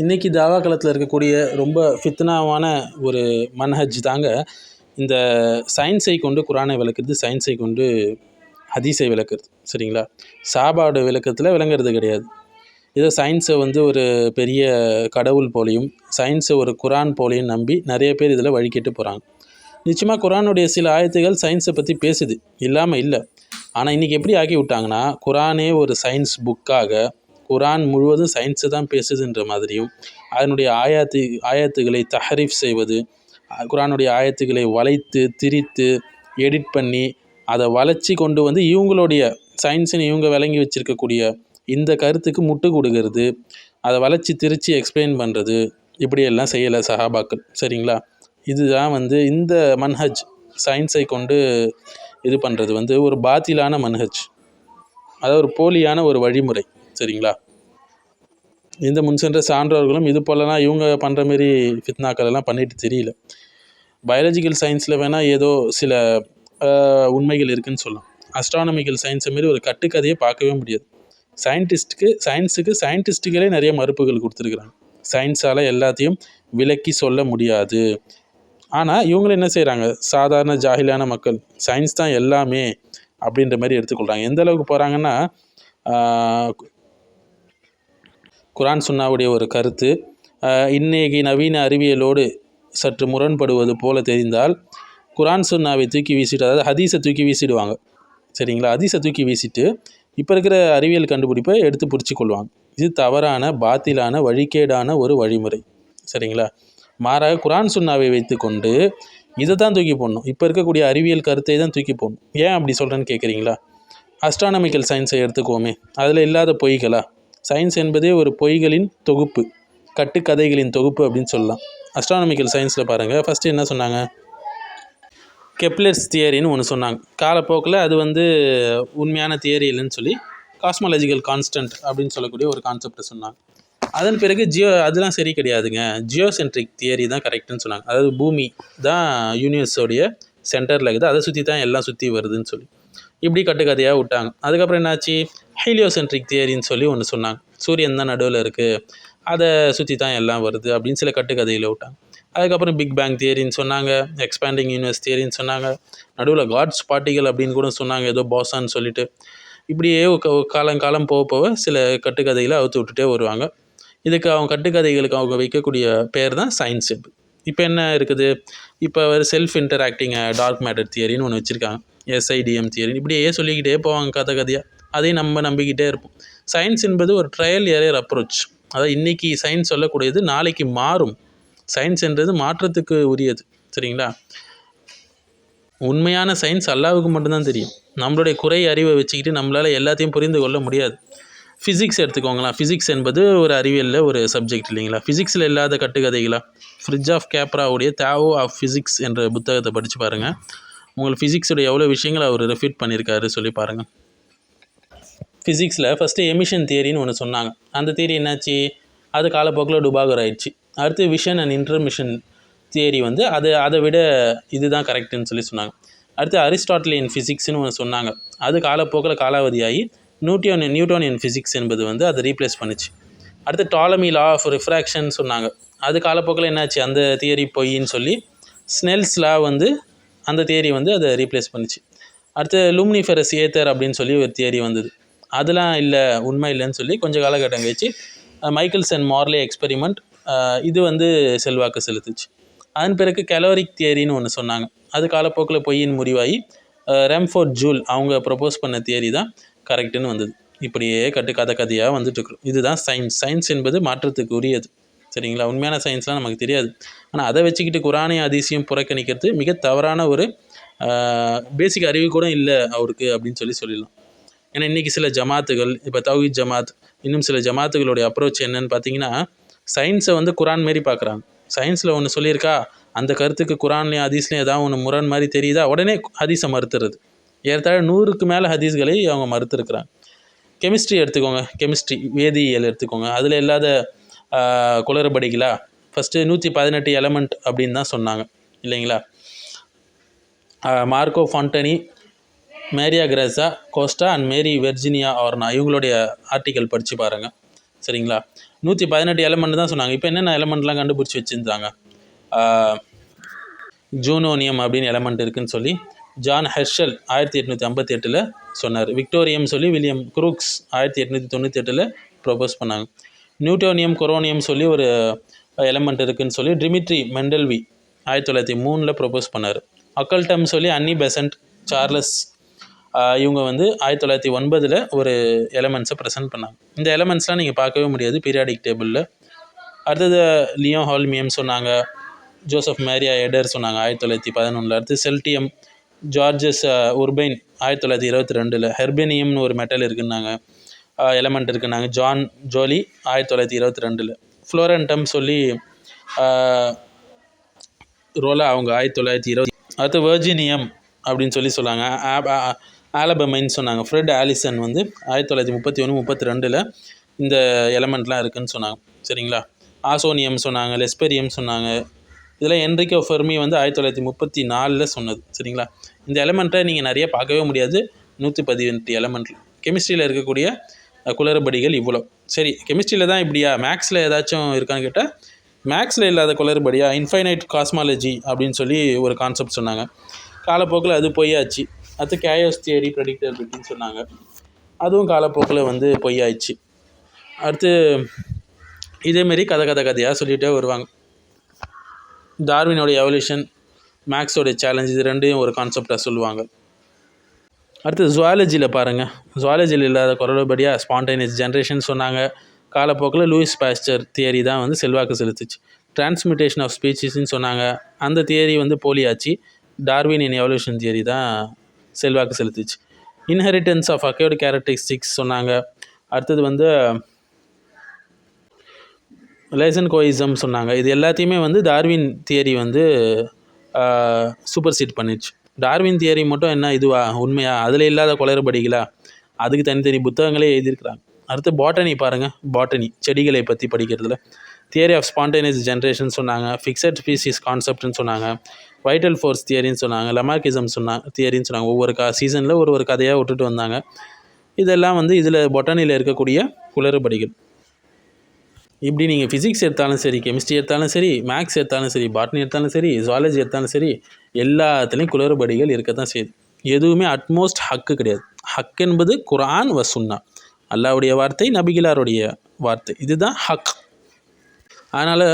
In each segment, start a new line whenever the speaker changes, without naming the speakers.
இன்றைக்கி தாவா களத்தில் இருக்கக்கூடிய ரொம்ப ஃபித்னாவான ஒரு மன்ஹஜ் தாங்க. இந்த சயின்ஸை கொண்டு குரானை விளக்குறது சயின்ஸை கொண்டு ஹதீஸை விளக்குறது சரிங்களா? சாபாடு விளக்கத்தில் விளங்குறது கிடையாது. இதை சயின்ஸை வந்து ஒரு பெரிய கடவுள் போலையும் சயின்ஸை ஒரு குரான் போலையும் நம்பி நிறைய பேர் இதில் வழிகிட்டு போகிறாங்க நிச்சயமாக குரானுடைய சில ஆயத்துகள் சயின்ஸை பற்றி பேசுது இல்லாமல் இல்லை. ஆனால் இன்றைக்கி எப்படி ஆக்கி விட்டாங்கன்னா குரானே ஒரு சயின்ஸ் புக்காக குரான் முழுவதும் சயின்ஸை தான் பேசுதுன்ற மாதிரியும் அதனுடைய ஆயாத்து ஆயத்துகளை தஹரீஃப் செய்வது குரானுடைய ஆயத்துக்களை வளைத்து திரித்து எடிட் பண்ணி அதை வளைச்சி கொண்டு வந்து இவங்களுடைய சயின்ஸுன்னு இவங்க விளங்கி வச்சுருக்கக்கூடிய இந்த கருத்துக்கு முட்டு கொடுக்கறது அதை வளைச்சி திரித்து எக்ஸ்பிளைன் பண்ணுறது இப்படியெல்லாம் செய்யலை சஹாபாக்கள். சரிங்களா? இதுதான் வந்து இந்த மன்ஹஜ் சயின்ஸை கொண்டு இது பண்ணுறது வந்து ஒரு பாத்திலான மன்ஹஜ் அதாவது ஒரு போலியான ஒரு வழிமுறை. சரிங்களா? இந்த முன் சென்ற சான்றோர்களும் இது போலலாம் இவங்க பண்ணுற மாரி ஃபித்னாக்கள் எல்லாம் பண்ணிட்டு தெரியல. பயாலஜிக்கல் சயின்ஸில் வேணால் ஏதோ சில உண்மைகள் இருக்குதுன்னு சொல்லலாம். அஸ்ட்ரானமிக்கல் சயின்ஸை மாரி ஒரு கட்டுக்கதையை பார்க்கவே முடியாது. சயின்டிஸ்ட்டுக்கு சயின்ஸுக்கு சயின்டிஸ்ட்டுகளே நிறைய மறுப்புகள் கொடுத்துருக்குறாங்க. சயின்ஸால் எல்லாத்தையும் விளக்கி சொல்ல முடியாது. ஆனால் இவங்களும் என்ன செய்கிறாங்க சாதாரண ஜாகிலான மக்கள். சயின்ஸ் தான் எல்லாமே அப்படின்ற மாதிரி எடுத்துக்கொள்கிறாங்க எந்த அளவுக்கு போகிறாங்கன்னா குரான் சுன்னாவுடைய ஒரு கருத்து இன்னைக்கு நவீன அறிவியலோடு சற்று முரண்படுவது போல தெரிந்தால் குரான் சுன்னாவை தூக்கி வீசிட்டு அதாவது ஹதீஸை தூக்கி வீசிடுவாங்க. சரிங்களா? ஹதீஸை தூக்கி வீசிட்டு இப்போ இருக்கிற அறிவியல் கண்டுபிடிப்பை எடுத்து பிடிச்சி கொள்வாங்க. இது தவறான பாத்திலான வழிகேடான ஒரு வழிமுறை. சரிங்களா? மாறாக குரான் சுன்னாவை வைத்துக்கொண்டு இதை தான் தூக்கி போடணும். இப்போ இருக்கக்கூடிய அறிவியல் கருத்தை தான் தூக்கி போடணும். ஏன் அப்படி சொல்கிறேன்னு கேட்குறீங்களா அஸ்ட்ரானமிக்கல் சயின்ஸை எடுத்துக்கோமே. அதில் இல்லாத பொய்களா? சயின்ஸ் என்பதே ஒரு பொய்களின் தொகுப்பு கட்டுக்கதைகளின் தொகுப்பு அப்படின்னு சொல்லலாம். அஸ்ட்ரானமிக்கல் சயின்ஸில் பாருங்கள் ஃபஸ்ட்டு என்ன சொன்னாங்க? கெப்லர்ஸ் தியரின்னு ஒன்று சொன்னாங்க. காலப்போக்கில் அது வந்து உண்மையான தியரி இல்லைன்னு சொல்லி காஸ்மாலஜிக்கல் கான்ஸ்டன்ட் அப்படின்னு சொல்லக்கூடிய ஒரு கான்செப்டை சொன்னாங்க. அதன் பிறகு ஜியோ அதெல்லாம் சரி கிடையாதுங்க. ஜியோசென்ட்ரிக் தியரி தான் கரெக்டுன்னு சொன்னாங்க. அதாவது பூமி தான் யூனிவர்ஸோடைய சென்டரில் இருக்குது. அதை சுற்றி தான் எல்லாம் சுற்றி வருதுன்னு சொல்லி. இப்படி கட்டுக்கதையாக விட்டாங்க. அதுக்கப்புறம் என்னாச்சு? ஹீலியோசென்ட்ரிக் தியரின்னு சொல்லி ஒன்று சொன்னாங்க. சூரியன் தான் நடுவில் இருக்குது அதை சுற்றி தான் எல்லாம் வருது அப்படின்னு சில கட்டுக்கதையில் விட்டாங்க. அதுக்கப்புறம் பிக் பேங் தியரின்னு சொன்னாங்க. எக்ஸ்பேண்டிங் யூனிவர்ஸ் தியரின்னு சொன்னாங்க. நடுவில் காட்ஸ் பார்ட்டிகள் அப்படின்னு கூட சொன்னாங்க. ஏதோ பாசான்னு சொல்லிட்டு. இப்படியே காலம் காலம் போக போக சில கட்டுக்கதைகளை அவுத்து விட்டுட்டே வருவாங்க. இதுக்கு அவங்க கட்டுக்கதைகளுக்கு அவங்க வைக்கக்கூடிய பேர் தான் சயின்ஸ் இப்போ என்ன இருக்குது? இப்போ ஒரு செல்ஃப் இன்டராக்டிங் டார்க் மேட்டர் தியரின்னு ஒன்று வச்சுருக்காங்க. எஸ்ஐடிஎம் தியரி இப்படியே சொல்லிக்கிட்டே போவாங்க கதை கதையாக அதையும் நம்ம நம்பிக்கிட்டே இருப்போம். சயின்ஸ் என்பது ஒரு ட்ரையல் ஏரியர் அப்ரோச் அதாவது இன்றைக்கி சயின்ஸ் சொல்லக்கூடியது நாளைக்கு மாறும். சயின்ஸ் என்றது மாற்றத்துக்கு உரியது. சரிங்களா? உண்மையான சயின்ஸ் அல்லாவுக்கு மட்டும்தான் தெரியும். நம்மளுடைய குறை அறிவை வச்சுக்கிட்டு நம்மளால் எல்லாத்தையும் புரிந்து கொள்ள முடியாது. ஃபிசிக்ஸ் எடுத்துக்கோங்களேன். ஃபிசிக்ஸ் என்பது ஒரு அறிவியலில் ஒரு சப்ஜெக்ட் இல்லைங்களா? ஃபிசிக்ஸில் இல்லாத கட்டுக்கதைகளா? ஃப்ரிட்ஜ் ஆஃப் கேப்ராவுடைய தேவோ ஆஃப் ஃபிசிக்ஸ் என்ற புத்தகத்தை படித்து பாருங்கள் உங்களுக்கு ஃபிசிக்ஸோட எவ்வளோ விஷயங்கள் அவர் ரெஃபிட் பண்ணியிருக்காரு சொல்லி பாருங்கள் ஃபிசிக்ஸில் ஃபஸ்ட்டு எமிஷன் தியரின்னு ஒன்று சொன்னாங்க. அந்த தியரி என்னாச்சு? அது காலப்போக்கில் டுபாகர் ஆயிடுச்சு. அடுத்து விஷன் அண்ட் இன்டர்மிஷன் தியரி வந்து அது அதை விட இதுதான் கரெக்டுன்னு சொல்லி சொன்னாங்க. அடுத்து அரிஸ்டாட்டிலியன் ஃபிசிக்ஸ்னு ஒன்று சொன்னாங்க. அது காலப்போக்கில் காலாவதியாகி நியூட்டியன் நியூட்டோனியன் ஃபிசிக்ஸ் என்பது வந்து அதை ரீப்ளேஸ் பண்ணுச்சு. அடுத்து டாலமி லா ஆஃப் ரிஃப்ராக்ஷன் சொன்னாங்க. அது காலப்போக்கில் என்னாச்சு? அந்த தியரி பொய்ன்னு சொல்லி ஸ்னெல்ஸ் லா வந்து அந்த தியரி வந்து அதை ரீப்ளேஸ் பண்ணுச்சு. அடுத்து லூம்னிஃபெரஸ் ஏத்தர் அப்படின்னு சொல்லி ஒரு தியரி வந்தது. அதெல்லாம் இல்லை உண்மை இல்லைன்னு சொல்லி கொஞ்சம் காலகட்டம் கழிச்சு மைக்கேல்ஸ் அண்ட் மார்லே எக்ஸ்பெரிமெண்ட் இது வந்து செல்வாக்கு செலுத்துச்சு. அதன் பிறகு கலோரிக் தியரின்னு ஒன்று சொன்னாங்க. அது காலப்போக்கில் பொய்யின் முறிவாகி ரெம்ஃபோர்ட் ஜூல் அவங்க ப்ரொப்போஸ் பண்ண தியரி தான். கரெக்டுன்னு வந்தது. இப்படியே கட்டு கதை கதையாக வந்துட்டுருக்குறோம். இதுதான் சயின்ஸ் சயின்ஸ் என்பது மாற்றத்துக்கு உரியது சரிங்களா? உண்மையான சயின்ஸ்லாம் நமக்கு தெரியாது. ஆனால் அதை வச்சுக்கிட்டு குரானையும் அதிசயம் புறக்கணிக்கிறது மிக தவறான ஒரு பேசிக் அறிவு கூட இல்லை அவருக்கு அப்படின்னு சொல்லி சொல்லிடலாம். ஏன்னா இன்றைக்கி சில ஜமாத்துகள் இப்போ தௌஹீத் ஜமாத் இன்னும் சில ஜமாத்துகளுடைய அப்ரோச் என்னன்னு பார்த்தீங்கன்னா சயின்ஸை வந்து குரான் மாரி பார்க்குறாங்க. சயின்ஸில் ஒன்று சொல்லியிருக்கா அந்த கருத்துக்கு குரான்லேயும் ஹதீஸ்லேயும் ஏதாவது ஒன்று முரண் மாதிரி தெரியுதா? உடனே ஹதீஸை மறுத்துறது ஏறத்தாழ நூறுக்கு மேலே ஹதீஸ்களை அவங்க மறுத்துருக்குறாங்க. கெமிஸ்ட்ரி எடுத்துக்கோங்க. கெமிஸ்ட்ரி வேதியியல் எடுத்துக்கோங்க. அதில் இல்லாத குளறுபடிகளா? ஃபஸ்ட்டு நூற்றி பதினெட்டு எலமெண்ட் அப்படின்னு தான் சொன்னாங்க. இல்லைங்களா? Marco Fontani Maria Grazia Costa and Mary Virginia Orna இவங்களுடைய ஆர்டிக்கல் படித்து பாருங்கள் சரிங்களா? நூற்றி பதினெட்டு எலமெண்ட் தான் சொன்னாங்க. இப்போ என்னென்ன எலமெண்ட்லாம் கண்டுபிடிச்சி வச்சுருந்தாங்க? ஜூனோனியம் அப்படின்னு எலமெண்ட் இருக்குதுன்னு சொல்லி ஜான் ஹெர்ஷல் ஆயிரத்தி எட்நூற்றி ஐம்பத்தி எட்டில் சொன்னார். விக்டோரியம் சொல்லி வில்லியம் குரூக்ஸ் ஆயிரத்தி எட்நூற்றி தொண்ணூற்றி எட்டில் ப்ரொபோஸ் பண்ணாங்க. நியூட்டோனியம் கொரோனியம் சொல்லி ஒரு எலமெண்ட் இருக்குதுன்னு சொல்லி டிமிட்ரி மெண்டல்வி ஆயிரத்தி தொள்ளாயிரத்தி மூணில் ப்ரொபோஸ் பண்ணார். அக்கல்டம் சொல்லி அன்னி பெசன்ட் சார்லஸ் இவங்க வந்து ஆயிரத்தி தொள்ளாயிரத்தி ஒன்பதில் ஒரு எலமெண்ட்ஸை ப்ரெசென்ட் பண்ணாங்க. இந்த எலமெண்ட்ஸ்லாம் நீங்கள் பார்க்கவே முடியாது பீரியாடிக் டேபிளில் அடுத்தது லியோ ஹால்மியம் சொன்னாங்க ஜோசப் மேரியா எடர் சொன்னாங்க ஆயிரத்தி தொள்ளாயிரத்தி பதினொன்றில் அடுத்து செல்டியம் ஜார்ஜஸ் உர்பைன் ஆயிரத்தி தொள்ளாயிரத்தி இருபத்தி ரெண்டில் ஹெர்பேனியம்னு ஒரு மெட்டல் இருக்குன்னாங்க. எலமெண்ட் இருக்குன்னாங்க. ஜான் ஜோலி ஆயிரத்தி தொள்ளாயிரத்தி இருபத்தி ரெண்டில். ஃப்ளோரண்டம் சொல்லி ரோலா அவங்க ஆயிரத்தி தொள்ளாயிரத்தி இருபது அடுத்து வெர்ஜினியம் அப்படின்னு சொல்லி சொன்னாங்க ஆலபமைன்னு சொன்னாங்க. ஃப்ரெட் ஆலிசன் வந்து ஆயிரத்தி தொள்ளாயிரத்தி முப்பத்தி ஒன்று முப்பத்தி ரெண்டில் இந்த எலமெண்ட்லாம் இருக்குதுன்னு சொன்னாங்க. சரிங்களா? ஆசோனியம் சொன்னாங்க லெஸ்பெரியம் சொன்னாங்க. இதெல்லாம் என்ரிகோ ஃபெர்மி வந்து ஆயிரத்தி தொள்ளாயிரத்தி முப்பத்தி நாலில் சொன்னது சரிங்களா? இந்த எலமெண்ட்டை நீங்கள் நிறைய பார்க்கவே முடியாது. நூற்றி பதினெட்டு எலமெண்ட்டில் கெமிஸ்ட்ரியில் இருக்கக்கூடிய குளறுபடிகள் இவ்வளோ சரி கெமிஸ்ட்ரியில் தான் இப்படியா? மேக்ஸில் ஏதாச்சும் இருக்கான்னு கேட்டால் மேக்ஸில் இல்லாத குளறுபடியா? இன்ஃபைனைட் காஸ்மாலஜி அப்படின்னு சொல்லி ஒரு கான்செப்ட் சொன்னாங்க. காலப்போக்கில் அது பொய்யாச்சு. அடுத்து கேயோஸ் தியரி ப்ரெடிக்டபிலிட்டின்னு சொன்னாங்க. அதுவும் காலப்போக்கில் வந்து பொய்யாயிடுச்சு. அடுத்து இதேமாரி கதை கதை கதையாக சொல்லிகிட்டே வருவாங்க. டார்வினோட எவல்யூஷன் மேக்ஸோட சேலஞ்ச் இது ரெண்டையும் ஒரு கான்செப்டாக சொல்லுவாங்க. அடுத்து ஜுவாலஜியில் பாருங்கள் ஜுவாலஜியில் இல்லாத குரலுபடியாக ஸ்பான்டைனியஸ் ஜென்ரேஷன் சொன்னாங்க. காலப்போக்கில் லூயிஸ் பாஸ்டர் தியரி தான் வந்து செல்வாக்கு செலுத்துச்சு. டிரான்ஸ்மிட்டேஷன் ஆஃப் ஸ்பீச்சஸ்ன்னு சொன்னாங்க. அந்த தியரி வந்து போலியாச்சு. டார்வின் இன் எவல்யூஷன் தியரி தான் செல்வாக்கு செலுத்துச்சு. இன்ஹெரிட்டன்ஸ் ஆஃப் அக்கேர்டு கேரக்டரிஸ்டிக்ஸ் சொன்னாங்க. அடுத்தது வந்து லேசன் கோயிசம் சொன்னாங்க. இது எல்லாத்தையுமே வந்து டார்வின் தியரி வந்து சூப்பர் சீட் பண்ணிடுச்சு டார்வின் தியரி மட்டும் என்ன இதுவா உண்மையா? அதில் இல்லாத குளறுபடிகளா? அதுக்கு தனித்தனி புத்தகங்களே எழுதியிருக்கிறாங்க. அடுத்து பாட்டனி பாருங்கள் பாட்டனி செடிகளை பற்றி படிக்கிறதுல. தியரி ஆஃப் ஸ்பான்டேனியஸ் ஜென்ரேஷன் சொன்னாங்க. ஃபிக்ஸட் ஸ்பீசிஸ் கான்செப்ட்னு சொன்னாங்க. வைட்டல் ஃபோர்ஸ் தியரின்னு சொன்னாங்க. லெமார்கிசம் சொன்னாங்க தியரின்னு சொன்னாங்க. ஒவ்வொரு கா சீசனில் ஒரு ஒரு கதையாக விட்டுட்டு வந்தாங்க. இதெல்லாம் வந்து இதில் பொட்டானியில் இருக்கக்கூடிய குளறுபடிகள். இப்படி நீங்கள் ஃபிசிக்ஸ் எடுத்தாலும் சரி கெமிஸ்ட்ரி எடுத்தாலும் சரி மேக்ஸ் எடுத்தாலும் சரி பாட்னி எடுத்தாலும் சரி ஜுவாலஜி எடுத்தாலும் சரி எல்லாத்துலேயும் குளறுபடிகள் இருக்க தான் செய்யுது. எதுவுமே அட்மோஸ்ட் ஹக்கு கிடையாது. ஹக் என்பது குரான் வசுன்னா அல்லாவுடைய வார்த்தை நபிகிலாருடைய வார்த்தை. இதுதான் ஹக். அதனால்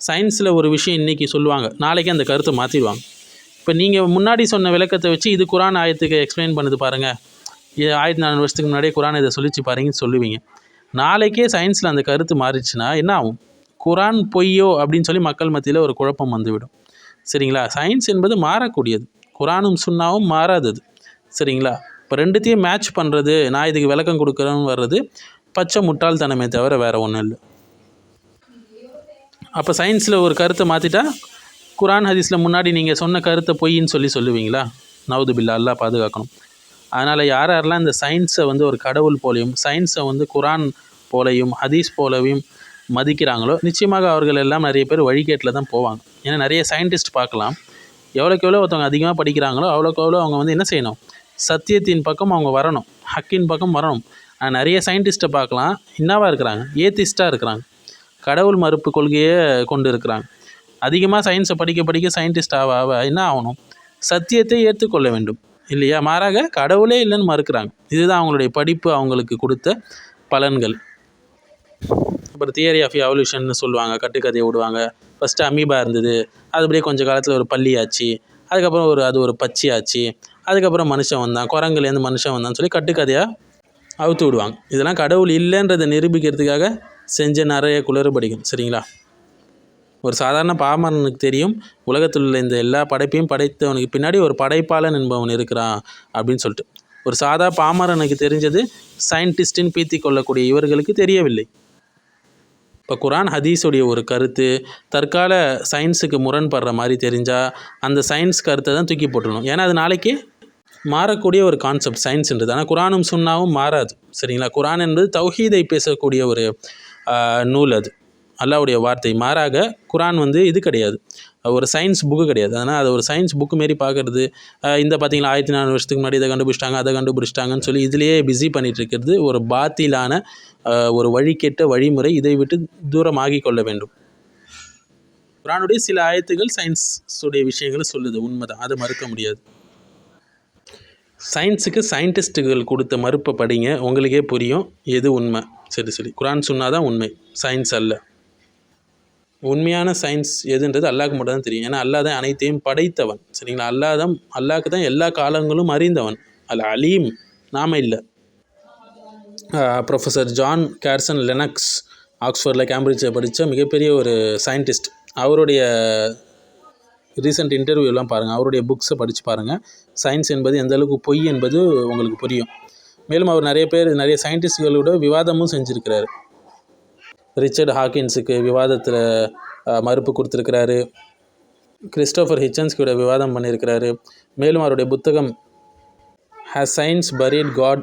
சயின்ஸில் ஒரு விஷயம் இன்றைக்கி சொல்லுவாங்க. நாளைக்கு அந்த கருத்தை மாற்றிடுவாங்க இப்போ நீங்கள் முன்னாடி சொன்ன விளக்கத்தை வச்சு இது குரான் ஆயத்துக்கு எக்ஸ்பிளைன் பண்ணுது பாருங்கள் இது ஆயிரத்தி நானூறு வருஷத்துக்கு முன்னாடியே குரான் இதை சொல்லிச்சு பாருங்கன்னு சொல்லுவீங்க. நாளைக்கே சயின்ஸில் அந்த கருத்து மாறிச்சுன்னா என்ன ஆகும்? குரான் பொய்யோ அப்படின்னு சொல்லி மக்கள் மத்தியில் ஒரு குழப்பம் வந்துவிடும். சரிங்களா? சயின்ஸ் என்பது மாறக்கூடியது. குரானும் சுண்ணாவும் மாறாதது. சரிங்களா? இப்போ ரெண்டுத்தையும் மேட்ச் பண்ணுறது நான் இதுக்கு விளக்கம் கொடுக்குறேன்னு வர்றது பச்சை முட்டாள்தனமே தவிர வேறு ஒன்றும் இல்லை. அப்போ சயின்ஸில் ஒரு கருத்தை மாற்றிட்டா குரான் ஹதீஸில் முன்னாடி நீங்கள் சொன்ன கருத்தை பொய்ன்னு சொல்லி சொல்லுவீங்களா? நவுது பில்லா அல்லாஹ் பாதுகாக்கணும். அதனால் யார் யாரெல்லாம் இந்த சயின்ஸை வந்து ஒரு கடவுள் போலையும் சயின்ஸை வந்து குரான் போலையும் ஹதீஸ் போலவையும் மதிக்கிறாங்களோ நிச்சயமாக அவர்கள் எல்லாம் நிறைய பேர் வழிகேட்டில் தான் போவாங்க. ஏன்னா நிறைய சயின்டிஸ்ட் பார்க்கலாம். எவ்வளோக்கு எவ்வளோ ஒருத்தவங்க அதிகமாக படிக்கிறாங்களோ அவ்வளோக்கு எவ்வளோ அவங்க வந்து என்ன செய்யணும்? சத்தியத்தின் பக்கம் அவங்க வரணும். ஹக்கின் பக்கம் வரணும். ஆனால் நிறைய சயின்டிஸ்ட்டை பார்க்கலாம். என்னவா இருக்கிறாங்க. ஏத்திஸ்ட்டாக இருக்கிறாங்க. கடவுள் மறுப்பு கொள்கையை கொண்டு இருக்கிறாங்க அதிகமாக சயின்ஸை படிக்க படிக்க சயின்டிஸ்ட் ஆக ஆக என்ன ஆகணும்? சத்தியத்தை ஏற்றுக்கொள்ள வேண்டும். இல்லையா? மாறாக கடவுளே இல்லைன்னு மறுக்கிறாங்க. இதுதான் அவங்களுடைய படிப்பு அவங்களுக்கு கொடுத்த பலன்கள். அப்புறம் தியரி ஆஃப் எவல்யூஷன் சொல்லுவாங்க. கட்டுக்கதையை விடுவாங்க. ஃபஸ்ட்டு அமீபா இருந்தது. அது அப்படியே கொஞ்சம் காலத்தில் ஒரு பள்ளி ஆச்சு. அதுக்கப்புறம் ஒரு அது ஒரு பச்சி ஆச்சு. அதுக்கப்புறம் மனுஷன் வந்தான். குரங்குலேருந்து மனுஷன் வந்தான்னு சொல்லி கட்டுக்கதையாக அவுத்து விடுவாங்க. இதெல்லாம் கடவுள் இல்லைன்றதை நிரூபிக்கிறதுக்காக செஞ்ச நிறைய குளறுபடிகள். சரிங்களா? ஒரு சாதாரண பாமரனுக்கு தெரியும். உலகத்தில் உள்ள இந்த எல்லா படைப்பையும் படைத்தவனுக்கு பின்னாடி ஒரு படைப்பாளன் என்பவன் இருக்கிறான் அப்படின்னு சொல்லிட்டு. ஒரு சாதா பாமரனுக்கு தெரிஞ்சது சயின்டிஸ்டின் பீத்தி கொள்ளக்கூடிய இவர்களுக்கு தெரியவில்லை. இப்போ குரான் ஹதீஸுடைய ஒரு கருத்து தற்கால சயின்ஸுக்கு முரண்படுற மாதிரி தெரிஞ்சால் அந்த சயின்ஸ் கருத்தை தான் தூக்கி போட்டுடணும். ஏன்னா அது நாளைக்கு மாறக்கூடிய ஒரு கான்செப்ட் சயின்ஸ்ன்றது ஆனால் குரானும் சுண்ணாவும் மாறாது. சரிங்களா? குரான் என்பது தௌஹீதை பேசக்கூடிய ஒரு நூல் அது. அல்லாவுடைய வார்த்தை. மாறாக குரான் வந்து இது கிடையாது. ஒரு சயின்ஸ் புக்கு கிடையாது. ஆனால் அதை ஒரு சயின்ஸ் புக்கு மாரி பார்க்குறது இந்த பார்த்தீங்களா ஆயிரத்தி நானூறு வருஷத்துக்கு முன்னாடி இதை கண்டுபிடிச்சிட்டாங்க அதை கண்டுபிடிச்சிட்டாங்கன்னு சொல்லி இதிலேயே பிஸி பண்ணிகிட்டு இருக்கிறது ஒரு பாத்திலான ஒரு வழிகெட்ட வழிமுறை. இதை விட்டு தூரமாகி கொள்ள வேண்டும். குரானுடைய சில ஆயத்துகள் சயின்ஸுடைய விஷயங்களை சொல்லுது. உண்மைதான். அதை மறுக்க முடியாது. சயின்ஸுக்கு சயின்டிஸ்ட்டுகள் கொடுத்த மறுப்பை படிங்க. உங்களுக்கே புரியும். எது உண்மை? சரி சரி. குரான் சொன்னாதான் உண்மை. சயின்ஸ் அல்ல. உண்மையான சயின்ஸ் எதுன்றது அல்லாஹ்க்கு மட்டும் தான் தெரியும். ஏன்னா அல்லாஹ் தான் அனைத்தையும் படைத்தவன். சரிங்களா? அல்லாஹ் தான் அல்லாஹ்க்கு தான் எல்லா காலங்களும் அறிந்தவன். அல்ல அலீம் நாம இல்லை. ப்ரொஃபஸர் ஜான் கேர்சன் லெனக்ஸ் ஆக்ஸ்ஃபோர்டில் கேம்பிரிட்ஜில் படித்த மிகப்பெரிய ஒரு சயின்டிஸ்ட் அவருடைய ரீசெண்ட் இன்டர்வியூலாம் பாருங்கள் அவருடைய புக்ஸை படித்து பாருங்கள் சயின்ஸ் என்பது எந்த அளவுக்கு பொய் என்பது உங்களுக்கு புரியும். மேலும் அவர் நிறைய பேர் நிறைய சயின்டிஸ்ட்களோட விவாதமும் செஞ்சுருக்கிறாரு. ரிச்சர்ட் ஹாக்கின்ஸுக்கு விவாதத்தில் மறுப்பு கொடுத்துருக்கிறாரு. கிறிஸ்டோஃபர் ஹிச்சன்ஸ்கியோட விவாதம் பண்ணியிருக்கிறாரு. மேலும் அவருடைய புத்தகம் has science buried God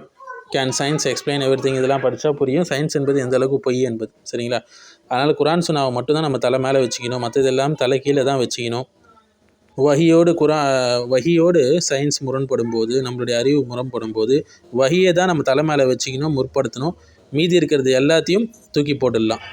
can science explain everything இதெல்லாம் படித்தா புரியும். சயின்ஸ் என்பது எந்த அளவுக்கு பொய் என்பது சரிங்களா? அதனால் குரான் சுனாவை மட்டும்தான் நம்ம தலை மேலே வச்சுக்கணும். மற்றதெல்லாம் தலை கீழே தான் வச்சுக்கணும். வகியோடு குரா வகியோடு சயின்ஸ் முரண்படும் போது நம்மளுடைய அறிவு முரண்படும் போது வகியை தான் நம்ம தலை மேலே வச்சுக்கணும் முற்படுத்தணும். மீதி இருக்கிறது எல்லாத்தையும் தூக்கி போட்டுடலாம்.